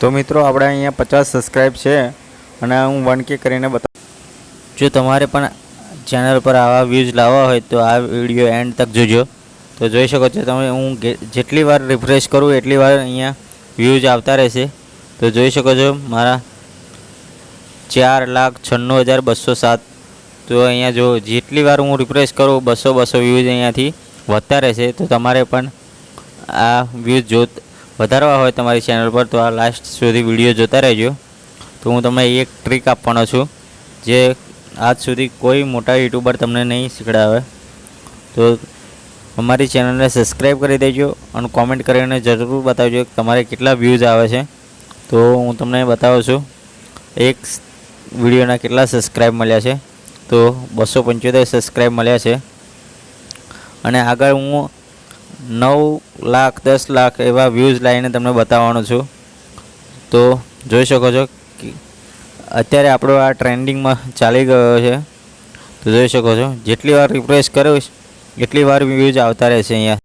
તો મિત્રો, આપણે અહીંયા પચાસ સબસ્ક્રાઈબ છે અને હું વન કે કરીને બતા જો તમારે પણ ચેનલ પર આવા વ્યૂઝ લાવવા હોય તો આ વીડિયો એન્ડ તક જોજો. તો જોઈ શકો છો તમે, હું જેટલી વાર રિફ્રેશ કરું એટલી વાર અહીંયા વ્યૂઝ આવતા રહેશે. તો જોઈ શકો છો મારા ચાર લાખ છન્નું હજાર બસો સાત. તો અહીંયા જો જેટલી વાર હું રિફ્રેશ કરું, બસો બસો વ્યૂઝ અહીંયાથી વધતા રહેશે. તો તમારે પણ આ વ્યૂઝ જોત વધારવા હોય તમારી ચેનલ પર, તો આ લાસ્ટ સુધી વીડિયો જોતા રહેજો. તો હું તમને એક ટ્રીક આપવાનો છું, જે આજ સુધી કોઈ મોટા યુટ્યુબર તમને નહીં શીખડાવે. તો અમારી ચેનલને સબસ્ક્રાઈબ કરી દેજો અને કોમેન્ટ કરીને જરૂર બતાવજો કે તમારે કેટલા વ્યૂઝ આવે છે. તો હું તમને બતાવું છું, એક વિડીયોના કેટલા સબસ્ક્રાઈબ મળ્યા છે. તો બસો પંચોતેર સબસ્ક્રાઈબ મળ્યા છે. અને આગળ હું નવ લાખ, દસ લાખ એવા વ્યૂઝ લાવીને તમને બતાવવાનો છું. તો જોઈ શકો છો અત્યારે આપણો આ ટ્રેન્ડિંગમાં ચાલી ગયો છે. તો જોઈ શકો છો, જેટલી વાર રિફ્રેશ કરીશ એટલી વાર વ્યૂઝ આવતા રહેશે અહીંયા.